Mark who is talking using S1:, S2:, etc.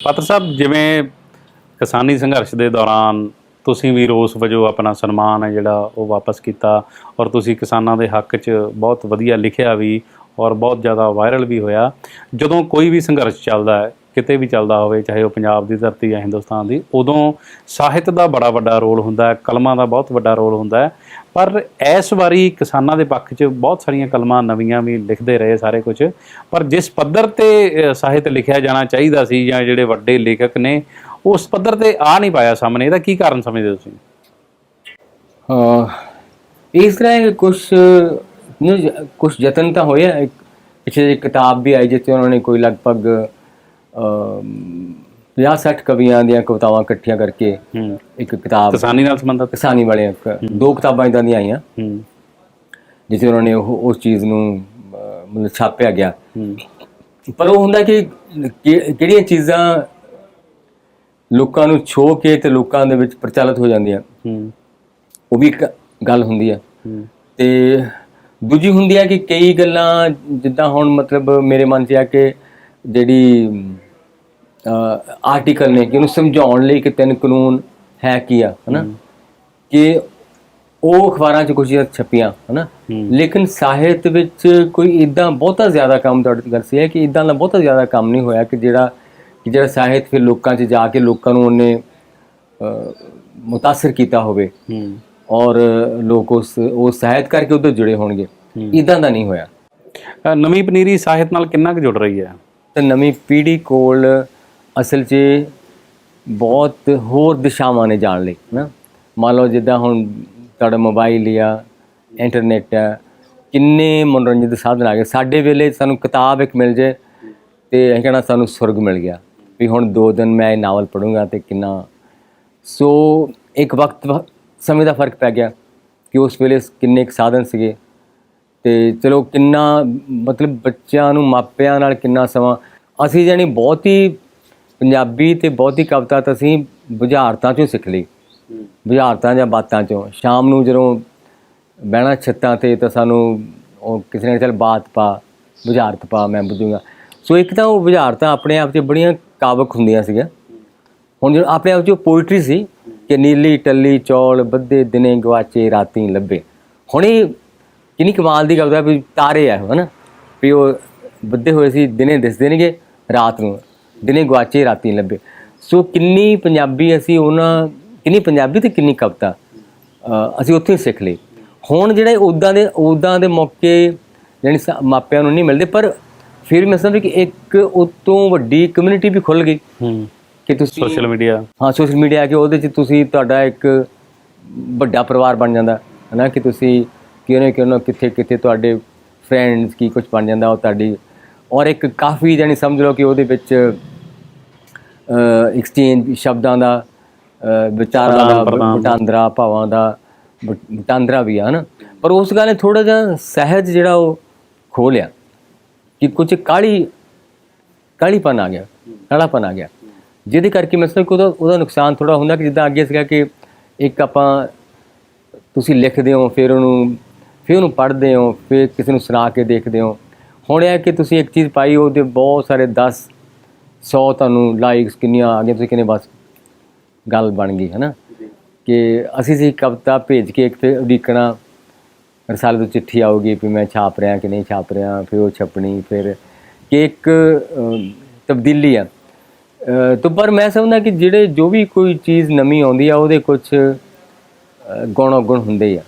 S1: ਪਾਤਰ ਸਾਹਿਬ, ਜਿਵੇਂ ਕਿਸਾਨੀ ਸੰਘਰਸ਼ ਦੇ ਦੌਰਾਨ ਤੁਸੀਂ ਵੀ ਰੋਸ ਵਜੋਂ ਆਪਣਾ ਸਨਮਾਨ ਹੈ ਜਿਹੜਾ ਉਹ ਵਾਪਸ ਕੀਤਾ ਔਰ ਤੁਸੀਂ ਕਿਸਾਨਾਂ ਦੇ ਹੱਕ 'ਚ ਬਹੁਤ ਵਧੀਆ ਲਿਖਿਆ ਵੀ ਔਰ ਬਹੁਤ ਜ਼ਿਆਦਾ ਵਾਇਰਲ ਵੀ ਹੋਇਆ। ਜਦੋਂ ਕੋਈ ਵੀ ਸੰਘਰਸ਼ ਚੱਲਦਾ ਹੈ ਕਿਤੇ ਵੀ ਚੱਲਦਾ ਹੋਵੇ, ਚਾਹੇ ਉਹ ਪੰਜਾਬ ਦੀ ਧਰਤੀ ਜਾਂ ਹਿੰਦੁਸਤਾਨ ਦੀ, ਉਦੋਂ ਸਾਹਿਤ ਦਾ ਬੜਾ ਵੱਡਾ ਰੋਲ ਹੁੰਦਾ ਹੈ, ਕਲਮਾਂ ਦਾ ਬਹੁਤ ਵੱਡਾ ਰੋਲ ਹੁੰਦਾ ਹੈ। ਪਰ ਇਸ ਵਾਰੀ ਕਿਸਾਨਾਂ ਦੇ ਪੱਖ 'ਚ ਬਹੁਤ ਸਾਰੀਆਂ ਕਲਮਾਂ ਨਵੀਆਂ ਵੀ ਲਿਖਦੇ ਰਹੇ ਸਾਰੇ ਕੁਝ। ਪਰ ਜਿਸ ਪੱਧਰ ਤੇ ਸਾਹਿਤ ਲਿਖਿਆ ਜਾਣਾ ਚਾਹੀਦਾ ਸੀ ਜਾਂ ਜਿਹੜੇ ਵੱਡੇ ਲੇਖਕ ਨੇ, ਉਸ ਪੱਧਰ ਤੇ ਆ ਨਹੀਂ ਪਾਇਆ ਸਾਹਮਣੇ। ਇਹਦਾ ਕੀ ਕਾਰਨ ਸਮਝਦੇ ਤੁਸੀਂ?
S2: ਇਸ ਤਰ੍ਹਾਂ ਕੁਝ ਕੁਝ ਯਤਨ ਤਾਂ ਹੋਇਆ ਇੱਕ ਪਿਛੇ ਇੱਕ ਕਿਤਾਬ ਵੀ ਆਈ, ਜਿੱਥੇ ਉਹਨਾਂ ਨੇ ਕੋਈ ਲਗਭਗ 50-60 ਕਵੀਆਂ ਦੀਆਂ ਕਵਿਤਾਵਾਂ ਇਕੱਠੀਆਂ ਕਰਕੇ
S1: ਹੂੰ।
S2: ਇੱਕ ਕਿਤਾਬ
S1: ਕਿਸਾਨੀ ਨਾਲ ਸੰਬੰਧਿਤ?
S2: ਕਿਸਾਨੀ ਵਾਲੇ ਦੋ ਕਿਤਾਬਾਂ ਇਦਾਂ ਦੀਆਂ ਆਈਆਂ।
S1: ਹੂੰ।
S2: ਜਿੱਥੇ ਉਹਨਾਂ ਨੇ ਉਹ ਉਸ ਚੀਜ਼ ਨੂੰ ਮਤਲਬ ਛਾਪਿਆ ਗਿਆ। ਪਰ ਉਹ ਹੁੰਦਾ ਕਿ ਕਿਹੜੀਆਂ ਚੀਜ਼ਾਂ ਲੋਕਾਂ ਨੂੰ ਛੋ ਕੇ ਤੇ ਲੋਕਾਂ ਦੇ ਵਿੱਚ ਪ੍ਰਚਲਿਤ ਹੋ ਜਾਂਦੀਆਂ।
S1: ਹੂੰ।
S2: ਉਹ ਵੀ ਇੱਕ ਗੱਲ ਹੁੰਦੀ ਹੈ
S1: ਹੂੰ।
S2: ਤੇ ਦੂਜੀ ਹੁੰਦੀ ਹੈ ਕਿ ਕਈ ਗੱਲਾਂ ਜਿੱਦਾਂ ਹੁਣ ਮਤਲਬ ਮੇਰੇ ਮਨ 'ਚ ਆ ਕਿ ਜਿਹੜੀ ਆਰਟੀਕਲ ਨੇ ਕਿ ਉਹਨੂੰ ਸਮਝਾਉਣ ਲਈ ਕਿ ਤਿੰਨ ਕਾਨੂੰਨ ਹੈ ਕੀ ਆ ਹਨਾ? ਕਿ ਉਹ ਅਖਬਾਰਾਂ 'ਚ ਕੁਝ ਛਪੀਆਂ ਹਨਾ। ਲੇਕਿਨ ਸਾਹਿਤ ਵਿੱਚ ਕੋਈ ਇਦਾਂ ਬਹੁਤਾ ਜ਼ਿਆਦਾ ਕੰਮ ਤੁਹਾਡੇ ਗੱਲ ਸੀ ਹੈ ਕਿ ਇਦਾਂ ਦਾ ਬਹੁਤਾ ਜ਼ਿਆਦਾ ਕੰਮ ਨਹੀਂ ਹੋਇਆ ਕਿ ਜਿਹੜਾ ਕਿ ਜਿਹੜਾ ਸਾਹਿਤ ਫਿਰ ਲੋਕਾਂ 'ਚ ਜਾ ਕੇ ਲੋਕਾਂ ਨੂੰ ਉਹਨੇ ਮੁਤਾਸਰ ਕੀਤਾ ਹੋਵੇ। ਔਰ ਲੋਕ ਉਸ ਉਸ ਸਾਹਿਤ ਕਰਕੇ ਉਹਦੇ ਜੁੜੇ ਹੋਣਗੇ। ਇਦਾਂ ਦਾ ਨਹੀਂ ਹੋਇਆ।
S1: ਨਵੀਂ ਪਨੀਰੀ ਸਾਹਿਤ ਨਾਲ ਕਿੰਨਾ ਕੁ ਜੁੜ ਰਹੀ ਹੈ?
S2: ਤੇ ਨਵੀਂ ਪੀੜ੍ਹੀ ਕੋਲ ਅਸਲ 'ਚ ਬਹੁਤ ਹੋਰ ਦਿਸ਼ਾਵਾਂ ਨੇ ਜਾਣ ਲਈ ਨਾ ਮੰਨ ਲਓ ਜਿੱਦਾਂ ਹੁਣ ਤੁਹਾਡਾ ਮੋਬਾਈਲ ਆ, ਇੰਟਰਨੈਟ ਆ, ਕਿੰਨੇ ਮਨੋਰੰਜਨ ਦੇ ਸਾਧਨ ਆ ਗਏ। ਸਾਡੇ ਵੇਲੇ ਸਾਨੂੰ ਕਿਤਾਬ ਇੱਕ ਮਿਲ ਜੇ ਤੇ ਇਹ ਕਹਿਣਾ ਸਾਨੂੰ ਸੁਰਗ ਮਿਲ ਗਿਆ ਵੀ ਹੁਣ ਦੋ ਦਿਨ ਮੈਂ ਇਹ ਨਾਵਲ ਪੜੂੰਗਾ ਤੇ ਕਿੰਨਾ। ਸੋ ਇੱਕ ਵਕਤ, ਸਮੇਂ ਦਾ ਫ਼ਰਕ ਪੈ ਗਿਆ ਕਿ ਉਸ ਵੇਲੇ ਕਿੰਨੇ ਕੁ ਸਾਧਨ ਸੀਗੇ। ਤੇ ਚਲੋ ਕਿੰਨਾ ਮਤਲਬ ਬੱਚਿਆਂ ਨੂੰ ਮਾਪਿਆਂ ਨਾਲ ਕਿੰਨਾ ਸਮਾਂ ਅਸੀਂ ਜਾਨੀ ਬਹੁਤੀ ਪੰਜਾਬੀ ਤੇ ਬਹੁਤੀ ਕਵਿਤਾ ਤਾਂ ਅਸੀਂ ਬੁਝਾਰਤਾਂ ਚੋਂ ਸਿੱਖ ਲਈ। ਬੁਝਾਰਤਾਂ ਜਾਂ ਬਾਤਾਂ ਚੋਂ। ਸ਼ਾਮ ਨੂੰ ਜਦੋਂ ਬਹਿਣਾ ਛੱਤਾਂ ਤੇ ਤਾਂ ਸਾਨੂੰ ਉਹ ਕਿਸੇ ਨੇ ਚੱਲ ਬਾਤ ਪਾ ਬੁਝਾਰਤ ਪਾ ਮੈਂ ਬੁਝੂੰਗਾ। ਸੋ ਇੱਕ ਤਾਂ ਉਹ ਬੁਝਾਰਤਾਂ ਆਪਣੇ ਆਪ 'ਚ ਬੜੀਆਂ ਕਾਬਕ ਹੁੰਦੀਆਂ ਸੀਗੀਆਂ। ਹੁਣ ਜਿਹੜਾ ਆਪਣੇ ਆਪ 'ਚ ਪੋਇਟਰੀ ਸੀ ਕਿ ਨੀਲੀ ਟੱਲੀ ਚੌਲ ਬੱਦੇ ਦਿਨੇ ਗਵਾਚੇ ਰਾਤੀ ਲੱਭੇ। ਹੁਣ ਇਹ ਕਿੰਨੀ ਕਮਾਲ ਦੀ ਗੱਲ ਹੈ ਵੀ ਤਾਰੇ ਆ ਹਨਾ? ਵੀ ਉਹ ਬੱਦੇ ਹੋਏ ਸੀ ਦਿਨੇ ਦਿਸਦੇ ਨੇਗੇ ਰਾਤ ਨੂੰ। ਦਿਨੇ ਗਵਾਚੇ ਰਾਤੀ ਲੱਭੇ। ਸੋ ਕਿੰਨੀ ਪੰਜਾਬੀ ਅਸੀਂ ਉਹਨਾਂ ਕਿੰਨੀ ਪੰਜਾਬੀ ਤੇ ਕਿੰਨੀ ਕਵਿਤਾ ਅਸੀਂ ਉੱਥੇ ਹੀ ਸਿੱਖ ਲਈ। ਹੁਣ ਜਿਹੜੇ ਉਦਾਂ ਦੇ ਉਦਾਂ ਦੇ ਮੌਕੇ ਸਾ- ਮਾਪਿਆਂ ਨੂੰ ਨਹੀਂ ਮਿਲਦੇ ਪਰ ਫਿਰ ਮੈਂ ਸਮਝਦਾ ਕਿ ਇੱਕ ਉਤੋਂ ਵੱਡੀ ਕਮਿਊਨਿਟੀ ਵੀ ਖੁੱਲ ਗਈ। ਕਿ ਤੁਸੀਂ
S1: ਸੋਸ਼ਲ ਮੀਡੀਆ
S2: ਹਾਂ ਸੋਸ਼ਲ ਮੀਡੀਆ ਕਿ ਉਹਦੇ 'ਚ ਤੁਸੀਂ ਤੁਹਾਡਾ ਇੱਕ ਵੱਡਾ ਪਰਿਵਾਰ ਬਣ ਜਾਂਦਾ ਹੈ ਨਾ ਕਿ ਤੁਸੀਂ ਕਿਉਂ ਕਿਉਂ ਕਿੱਥੇ ਕਿੱਥੇ ਤੁਹਾਡੇ ਫਰੈਂਡਸ ਕੀ ਕੁਝ ਬਣ ਜਾਂਦਾ ਉਹ ਤੁਹਾਡੀ ਔਰ ਇੱਕ ਕਾਫੀ ਜਾਨੀ ਸਮਝ ਲਓ ਕਿ ਉਹਦੇ ਵਿੱਚ ਐਕਸਚੇਂਜ ਸ਼ਬਦਾਂ ਦਾ ਵਿਚਾਰਾਂ ਦਾ। ਵਟਾਂਦਰਾ ਭਾਵਾਂ ਦਾ ਵਟ- ਵਟਾਂਦਰਾ ਵੀ ਆ ਹਨਾ ਪਰ ਉਸ ਗੱਲ ਨੇ ਥੋੜਾ ਜਿਹਾ ਸਹਿਜ ਜਿਹੜਾ ਉਹ ਖੋ ਲਿਆ ਕਿ ਕੁਝ ਕਾਲੀ ਕਾਲੀਪਨ ਆ ਗਿਆ ਕਾਲਾਪਨ ਆ ਗਿਆ ਜਿਹਦੇ ਕਰਕੇ ਮੈਂ ਸਮਝਦਾ ਕਿ ਉਹਦਾ ਉਹਦਾ ਨੁਕਸਾਨ ਥੋੜਾ ਹੁੰਦਾ ਕਿ ਜਿੱਦਾਂ ਅੱਗੇ ਸੀਗਾ ਕਿ ਇੱਕ ਆਪਾਂ ਤੁਸੀਂ ਲਿਖਦੇ ਹੋ ਫਿਰ ਉਹਨੂੰ ਫਿਰ ਉਹਨੂੰ ਪੜ੍ਹਦੇ ਹੋ ਫਿਰ ਕਿਸੇ ਨੂੰ ਸੁਣਾ ਕੇ ਦੇਖਦੇ ਹੋ। ਹੁਣ ਇਹ ਕਿ ਤੁਸੀਂ ਇੱਕ ਚੀਜ਼ ਪਾਈ ਉਹਦੇ ਬਹੁਤ ਸਾਰੇ 10 100 ਤੁਹਾਨੂੰ ਲਾਈਕਸ ਕਿੰਨੀਆਂ ਆ ਗਈਆਂ ਤੁਸੀਂ ਕਿੰਨੇ ਬਸ ਗੱਲ ਬਣ ਗਈ ਹੈ ਨਾ ਕਿ ਅਸੀਂ ਸੀ ਕਵਿਤਾ ਭੇਜ ਕੇ ਇੱਕ ਤੇ ਉਡੀਕਣਾ ਰਸਾਲੇ ਤੋਂ ਚਿੱਠੀ ਆਊਗੀ ਵੀ ਮੈਂ ਛਾਪ ਰਿਹਾ ਕਿ ਨਹੀਂ ਛਾਪ ਰਿਹਾ ਫਿਰ ਉਹ ਛਪਣੀ ਫਿਰ ਕਿ ਇੱਕ ਤਬਦੀਲੀ ਆ। ਤਾਂ ਪਰ ਮੈਂ ਸਮਝਦਾ ਕਿ ਜਿਹੜੇ ਜੋ ਵੀ ਕੋਈ ਚੀਜ਼ ਨਵੀਂ ਆਉਂਦੀ ਆ ਉਹਦੇ ਕੁਝ ਗੁਣ ਔਗੁਣ ਹੁੰਦੇ ਆ।